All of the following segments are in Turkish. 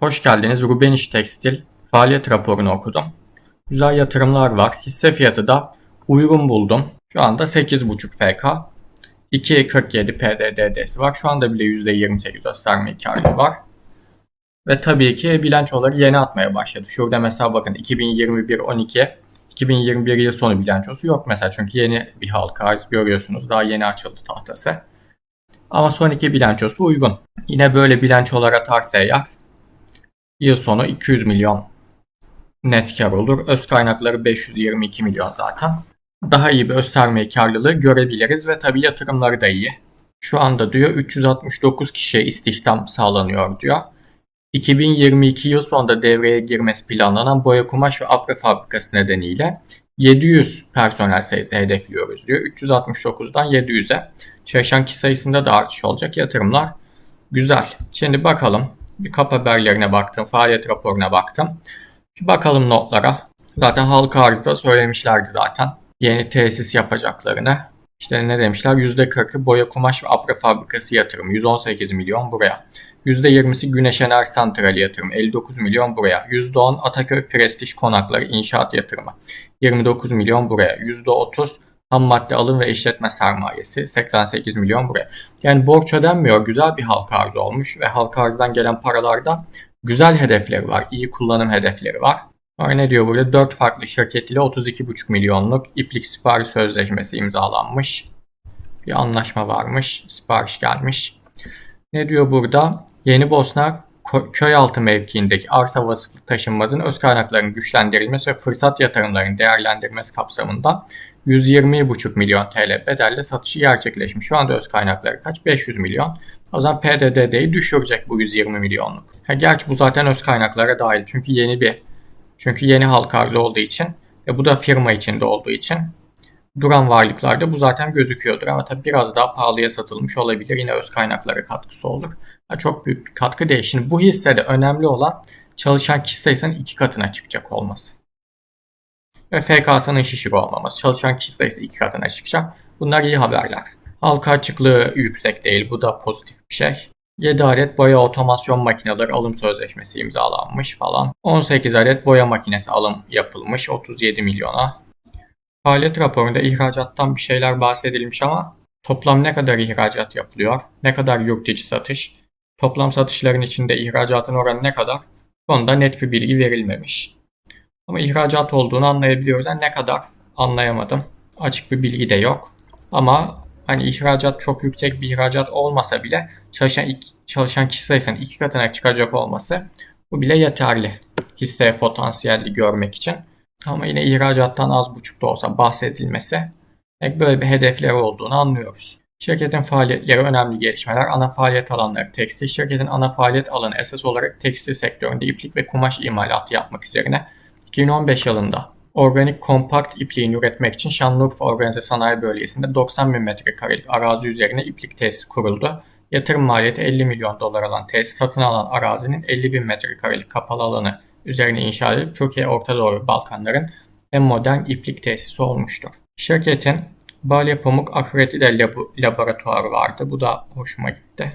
Hoş geldiniz. Rubeniş Tekstil faaliyet raporunu okudum. Güzel yatırımlar var. Hisse fiyatı da uygun buldum. Şu anda 8.5 FK. 2.47 PDD'si var. Şu anda bile %28 gösterme karlılığı var. Ve tabii ki bilançoları yeni atmaya başladı. Şurada mesela bakın 2021 12 2021 yıl sonu bilançosu yok mesela çünkü yeni bir halka arz görüyorsunuz. Daha yeni açıldı tahtası. Ama son iki bilançosu uygun. Yine böyle bilançolar atarsa eğer yıl sonu 200 milyon net kar olur. Öz kaynakları 522 milyon zaten. Daha iyi bir öz sermaye karlılığı görebiliriz ve tabii yatırımları da iyi. Şu anda diyor 369 kişiye istihdam sağlanıyor diyor. 2022 yıl sonunda devreye girmesi planlanan boya kumaş ve apre fabrikası nedeniyle 700 personel sayısı hedefliyoruz diyor. 369'dan 700'e. Çalışan kişi sayısında da artış olacak. Yatırımlar güzel. Şimdi bakalım. Bir kap haberlerine baktım. Faaliyet raporuna baktım. Bir bakalım notlara. Zaten halka arzda söylemişlerdi zaten. Yeni tesis yapacaklarını. İşte ne demişler? %40'ı boya kumaş ve apre fabrikası yatırımı. 118 milyon buraya. %20'si Güneş Enerji Santrali yatırımı 59 milyon buraya. %10 Ataköy Prestij Konakları inşaat yatırımı 29 milyon buraya. %30 ham madde alım ve işletme sermayesi 88 milyon buraya. Yani borç ödenmiyor. Güzel bir halka arzı olmuş ve halka arzdan gelen paralarda güzel hedefleri var. iyi kullanım hedefleri var. Sonra ne diyor burada? 4 farklı şirket ile 32,5 milyonluk iplik sipariş sözleşmesi imzalanmış. Bir anlaşma varmış. Sipariş gelmiş. Ne diyor burada? Yeni Bosna köy altı mevkiindeki arsa vasıflı taşınmazın öz kaynaklarının güçlendirilmesi ve fırsat yatırımlarının değerlendirilmesi kapsamında 120,5 milyon TL bedelle satışı gerçekleşmiş. Şu anda öz kaynakları kaç? 500 milyon. O zaman PDD'yi düşürecek bu 120 milyonluk. Ha, gerçi bu zaten öz kaynaklara dahil. Çünkü yeni bir çünkü yeni halka arzı olduğu için ve bu da firma içinde olduğu için duran varlıklarda bu zaten gözüküyordur. Ama tabii biraz daha pahalıya satılmış olabilir. Yine öz kaynaklara katkısı olur. Ha, çok büyük bir katkı değil. Şimdi bu hissede önemli olan çalışan kişi sayısının iki katına çıkacak olması. Ve FK'sının şişik olmaması. Çalışan kişi sayısı iki katına çıkacak. Bunlar iyi haberler. Halka açıklığı yüksek değil. Bu da pozitif bir şey. 7 adet boya otomasyon makineleri alım sözleşmesi imzalanmış falan. 18 adet boya makinesi alım yapılmış 37 milyona. Faaliyet raporunda ihracattan bir şeyler bahsedilmiş ama toplam ne kadar ihracat yapılıyor, ne kadar yurt içi satış, toplam satışların içinde ihracatın oranı ne kadar konuda net bir bilgi verilmemiş. Ama ihracat olduğunu anlayabiliyoruz. Yani ne kadar anlayamadım. Açık bir bilgi de yok. Ama hani ihracat çok yüksek bir ihracat olmasa bile çalışan çalışan kişi sayısının iki katına çıkacak olması bu bile yeterli hisse potansiyelli görmek için. Ama yine ihracattan az buçuk da olsa bahsedilmesi böyle bir hedefleri olduğunu anlıyoruz. Şirketin faaliyetleri önemli gelişmeler. Ana faaliyet alanları tekstil. Şirketin ana faaliyet alanı esas olarak tekstil sektöründe iplik ve kumaş imalatı yapmak üzerine 2015 yılında organik kompakt ipliğini üretmek için Şanlıurfa Organize Sanayi Bölgesi'nde 90 bin metrekarelik arazi üzerine iplik tesis kuruldu. Yatırım maliyeti 50 milyon dolar alan tesis satın alan arazinin 50 bin metrekarelik kapalı alanı üzerine inşa edilip Türkiye, Orta Doğu ve Balkanların en modern iplik tesisi olmuştur. Şirketin Balya Pamuk Akredite lab laboratuvarı vardı. Bu da hoşuma gitti.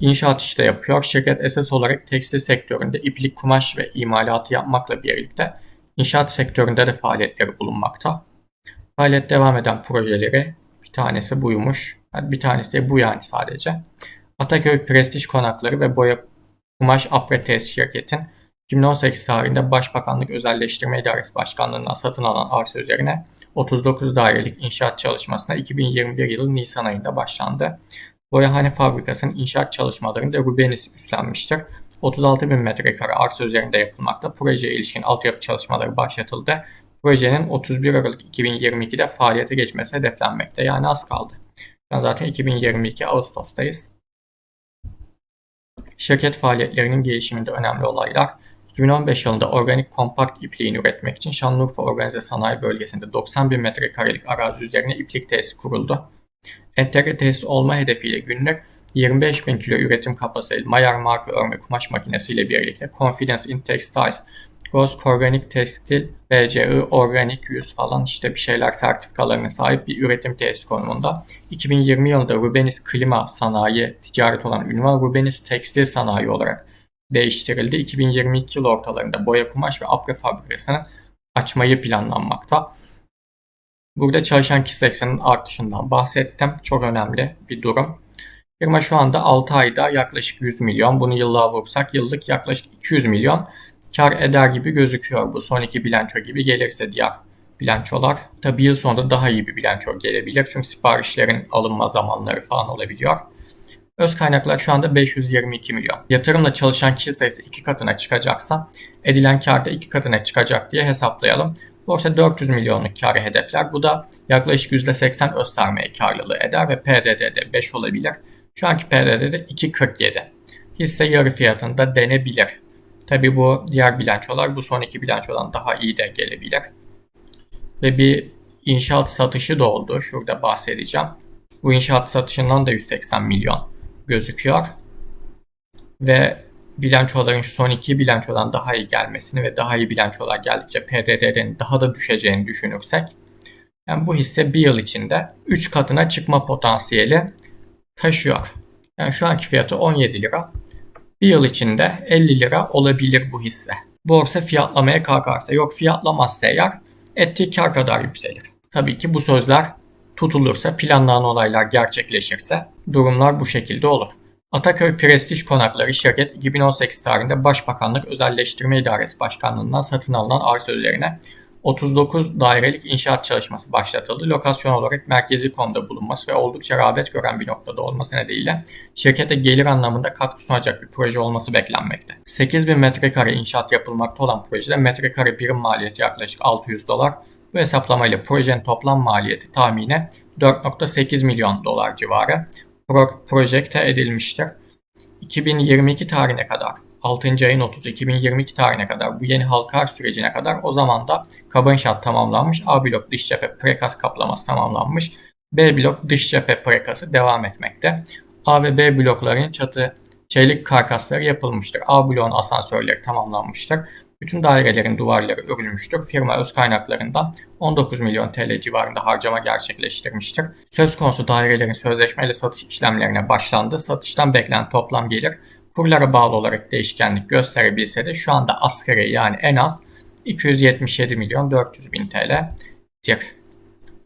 İnşaat işte yapıyor. Şirket esas olarak tekstil sektöründe iplik, kumaş ve imalatı yapmakla birlikte inşaat sektöründe de faaliyetleri bulunmakta. Faaliyet devam eden projeleri bir tanesi buymuş. Bir tanesi de bu yani sadece. Ataköy Prestij Konakları ve Boya Kumaş Apretes şirketin 2018 tarihinde Başbakanlık Özelleştirme İdaresi Başkanlığı'ndan satın alan arsa üzerine 39 dairelik inşaat çalışmasına 2021 yılı Nisan ayında başlandı. Boyahane Fabrikası'nın inşaat çalışmalarını da Rubenis üstlenmiştir. 36 bin metrekare arsa üzerinde yapılmakta. Projeye ilişkin altyapı çalışmaları başlatıldı. Projenin 31 Aralık 2022'de faaliyete geçmesi hedeflenmekte. Yani az kaldı. Zaten 2022 Ağustos'tayız. Şirket faaliyetlerinin gelişiminde önemli olaylar 2015 yılında organik kompakt ipliğini üretmek için Şanlıurfa Organize Sanayi Bölgesi'nde 90 bin metrekarelik arazi üzerine iplik tesisi kuruldu. Entegre tesis olma hedefiyle günlük 25 bin kilo üretim kapasiteli Mayer marka örme kumaş makinesiyle birlikte Confidence in Textiles Gosk Organik Tekstil, BCI Organik 100 falan işte bir şeyler sertifikalarına sahip bir üretim tesisi konumunda. 2020 yılında Rubenis Klima Sanayi ticaret olan ünvan Rubenis Tekstil Sanayi olarak değiştirildi. 2022 yıl ortalarında boya kumaş ve apre fabrikasını açmayı planlanmakta. Burada çalışan kişi sayısının artışından bahsettim. Çok önemli bir durum. Firma şu anda 6 ayda yaklaşık 100 milyon. Bunu yıllığa vursak yıllık yaklaşık 200 milyon kar eder gibi gözüküyor bu. Son iki bilanço gibi gelirse diğer bilançolar. Tabi yıl sonunda daha iyi bir bilanço gelebilir. Çünkü siparişlerin alınma zamanları falan olabiliyor. Öz kaynaklar şu anda 522 milyon. Yatırımla çalışan kişi sayısı iki katına çıkacaksa edilen kar da iki katına çıkacak diye hesaplayalım. Borsa 400 milyonluk karı hedefler. Bu da yaklaşık %80 öz sermaye karlılığı eder ve PDD'de 5 olabilir. Şu anki PDD'de 2.47. Hisse yarı fiyatında denebilir. Tabi bu diğer bilançolar bu son iki bilançodan daha iyi de gelebilir. Ve bir inşaat satışı da oldu. Şurada bahsedeceğim. Bu inşaat satışından da 180 milyon gözüküyor. Ve bilançoların son iki bilançodan daha iyi gelmesini ve daha iyi bilançolar geldikçe PDD'nin daha da düşeceğini düşünürsek yani bu hisse bir yıl içinde 3 katına çıkma potansiyeli taşıyor. Yani şu anki fiyatı 17 lira. Bir yıl içinde 50 lira olabilir bu hisse. Borsa fiyatlamaya kalkarsa yok fiyatlamazsa eğer ettiği kar kadar yükselir. Tabii ki bu sözler tutulursa planlanan olaylar gerçekleşirse durumlar bu şekilde olur. Ataköy Prestij Konakları şirket 2018 tarihinde Başbakanlık Özelleştirme İdaresi Başkanlığı'ndan satın alınan arsa üzerine 39 dairelik inşaat çalışması başlatıldı. Lokasyon olarak merkezi konumda bulunması ve oldukça rağbet gören bir noktada olması nedeniyle şirkete gelir anlamında katkı sunacak bir proje olması beklenmekte. 8000 metrekare inşaat yapılmakta olan projede metrekare birim maliyeti yaklaşık 600 dolar. Bu hesaplamayla projenin toplam maliyeti tahmine 4.8 milyon dolar civarı pro projekte edilmiştir. 2022 tarihine kadar 6. ayın 30 2022 tarihine kadar bu yeni halka arz sürecine kadar o zaman da kaba inşaat tamamlanmış. A blok dış cephe prekas kaplaması tamamlanmış. B blok dış cephe prekası devam etmekte. A ve B blokların çatı çelik karkasları yapılmıştır. A bloğun asansörleri tamamlanmıştır. Bütün dairelerin duvarları örülmüştür. Firma öz kaynaklarından 19 milyon TL civarında harcama gerçekleştirmiştir. Söz konusu dairelerin sözleşmeyle satış işlemlerine başlandı. Satıştan beklenen toplam gelir kurlara bağlı olarak değişkenlik gösterebilse de şu anda asgari yani en az 277 milyon 400 bin TL'dir.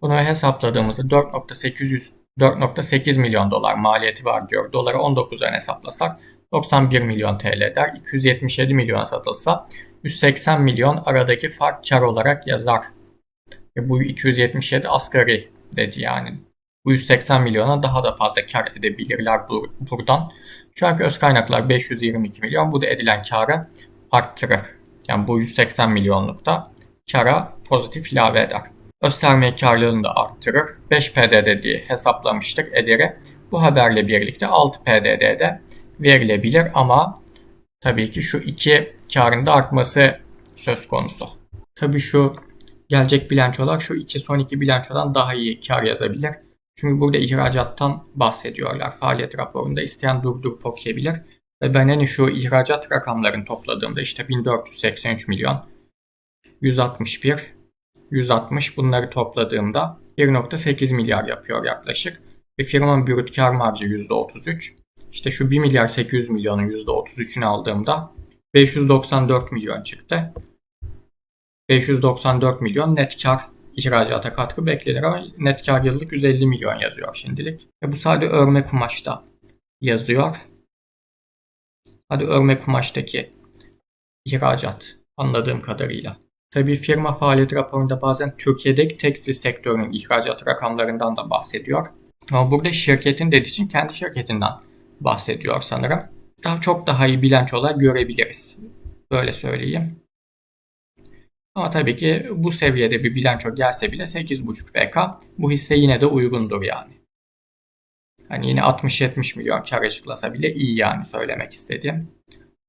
Bunu hesapladığımızda 4.800 4.8 milyon dolar maliyeti var diyor. Doları 19'dan hesaplasak 91 milyon TL eder. 277 milyona satılsa 180 milyon aradaki fark kar olarak yazar. Ve bu 277 asgari dedi yani. Bu 180 milyona daha da fazla kar edebilirler buradan. Şu anki öz kaynaklar 522 milyon. Bu da edilen karı arttırır. Yani bu 180 milyonlukta kara pozitif ilave eder. Öz sermaye karlılığını da arttırır. 5 PDD diye hesaplamıştık ederi. Bu haberle birlikte 6 PDD'de verilebilir ama tabii ki şu iki karın da artması söz konusu. Tabii şu gelecek bilançolar şu iki son iki bilançodan daha iyi kar yazabilir. Çünkü burada ihracattan bahsediyorlar. Faaliyet raporunda isteyen durdurup okuyabilir. Ve ben hani şu ihracat rakamlarını topladığımda işte 1483 milyon, 161, 160 bunları topladığımda 1.8 milyar yapıyor yaklaşık. Ve firmanın brüt kar marjı %33. İşte şu 1 milyar 800 milyonun %33'ünü aldığımda 594 milyon çıktı. 594 milyon net kar ihracata katkı beklenir ama net kar yıllık 150 milyon yazıyor şimdilik. Ve bu sadece örme kumaşta yazıyor. Hadi örme kumaştaki ihracat anladığım kadarıyla. Tabii firma faaliyet raporunda bazen Türkiye'deki tekstil sektörünün ihracat rakamlarından da bahsediyor. Ama burada şirketin dediği için kendi şirketinden bahsediyor sanırım. Daha çok daha iyi bilançolar görebiliriz. Böyle söyleyeyim. Ama tabii ki bu seviyede bir bilanço gelse bile 8.5 VK bu hisse yine de uygundur yani. Hani yine 60-70 milyon kar açıklasa bile iyi yani söylemek istediğim.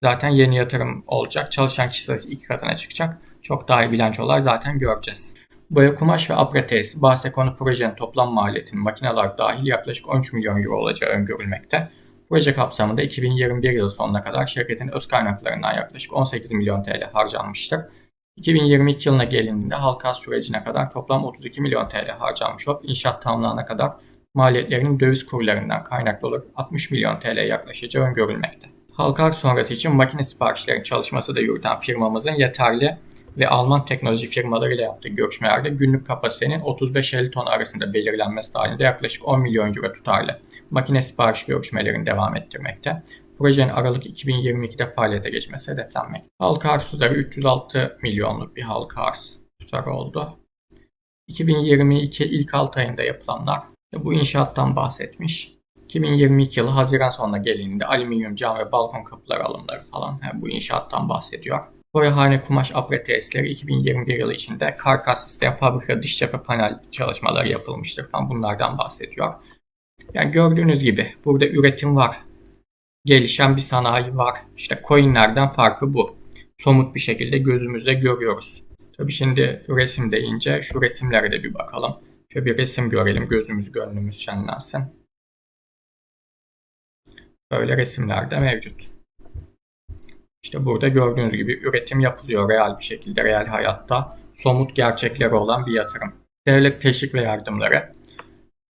Zaten yeni yatırım olacak. Çalışan kişi sayısı iki katına çıkacak. Çok daha iyi bilançolar zaten göreceğiz. Boya kumaş ve apre tesisi bahse konu projenin toplam maliyetinin makineler dahil yaklaşık 13 milyon euro olacağı öngörülmekte. Proje kapsamında 2021 yılı sonuna kadar şirketin öz kaynaklarından yaklaşık 18 milyon TL harcanmıştır. 2022 yılına gelindiğinde halka sürecine kadar toplam 32 milyon TL harcanmış olup inşaat tamamlanana kadar maliyetlerinin döviz kurlarından kaynaklı olarak 60 milyon TL yaklaşacağı öngörülmekte. Halka sonrası için makine siparişlerin çalışması da yürüten firmamızın yeterli ve Alman teknoloji firmalarıyla yaptığı görüşmelerde günlük kapasitenin 35-50 ton arasında belirlenmesi halinde yaklaşık 10 milyon euro tutarlı makine sipariş görüşmelerini devam ettirmekte. Projenin Aralık 2022'de faaliyete geçmesi hedeflenmekte. Halka arz tutarı 306 milyonluk bir halka arz tutarı oldu. 2022 ilk 6 ayında yapılanlar bu inşaattan bahsetmiş. 2022 yılı Haziran sonuna gelindiğinde alüminyum cam ve balkon kapıları alımları falan yani bu inşaattan bahsediyor. Boyahane kumaş apre tesisleri 2021 yılı içinde karkas sistem fabrika dış cephe panel çalışmaları yapılmıştır falan bunlardan bahsediyor. Yani gördüğünüz gibi burada üretim var. Gelişen bir sanayi var. İşte coinlerden farkı bu. Somut bir şekilde gözümüzde görüyoruz. Tabi şimdi resim deyince şu resimlere de bir bakalım. Şöyle bir resim görelim gözümüz gönlümüz şenlensin. Böyle resimler de mevcut. İşte burada gördüğünüz gibi üretim yapılıyor real bir şekilde, real hayatta. Somut gerçekleri olan bir yatırım. Devlet teşvik ve yardımları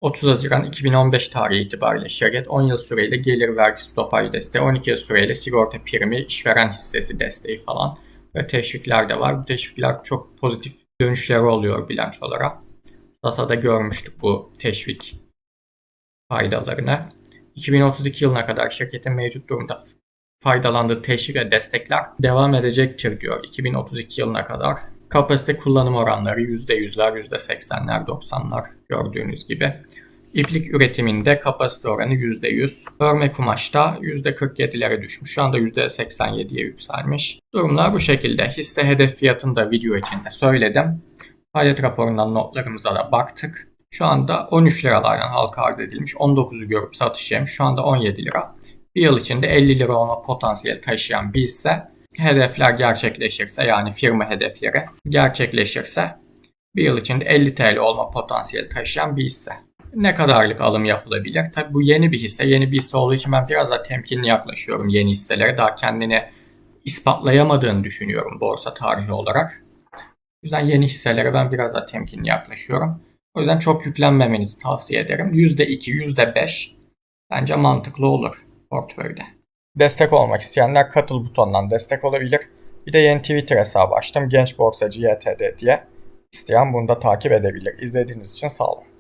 30 Haziran 2015 tarihi itibariyle şirket 10 yıl süreyle gelir vergi stopaj desteği, 12 yıl süreyle sigorta primi, işveren hissesi desteği falan ve teşvikler de var. Bu teşvikler çok pozitif dönüşleri oluyor bilanç olarak. SASA'da görmüştük bu teşvik faydalarını. 2032 yılına kadar şirketin mevcut durumda faydalandığı teşvik ve destekler devam edecektir diyor 2032 yılına kadar. Kapasite kullanım oranları %100'ler, %80'ler, 90'lar gördüğünüz gibi. İplik üretiminde kapasite oranı %100. Örme kumaşta %47'lere düşmüş. Şu anda %87'ye yükselmiş. Durumlar bu şekilde. Hisse hedef fiyatını da video içinde söyledim. Faaliyet raporundan notlarımıza da baktık. Şu anda 13 liralardan halka arz edilmiş. 19'u görüp satış yemiş. Şu anda 17 lira. Bir yıl içinde 50 lira olma potansiyeli taşıyan bir hisse hedefler gerçekleşirse yani firma hedefleri gerçekleşirse bir yıl içinde 50 TL olma potansiyeli taşıyan bir hisse. Ne kadarlık alım yapılabilir? Tabi bu yeni bir hisse. Yeni bir hisse olduğu için ben biraz daha temkinli yaklaşıyorum yeni hisselere. Daha kendini ispatlayamadığını düşünüyorum borsa tarihi olarak. O yüzden yeni hisselere ben biraz daha temkinli yaklaşıyorum. O yüzden çok yüklenmemenizi tavsiye ederim. %2, %5 bence mantıklı olur portföyde. Destek olmak isteyenler katıl butonundan destek olabilir. Bir de yeni Twitter hesabı açtım. Genç Borsacı YTD diye. İsteyen bunu da takip edebilir. İzlediğiniz için sağ olun.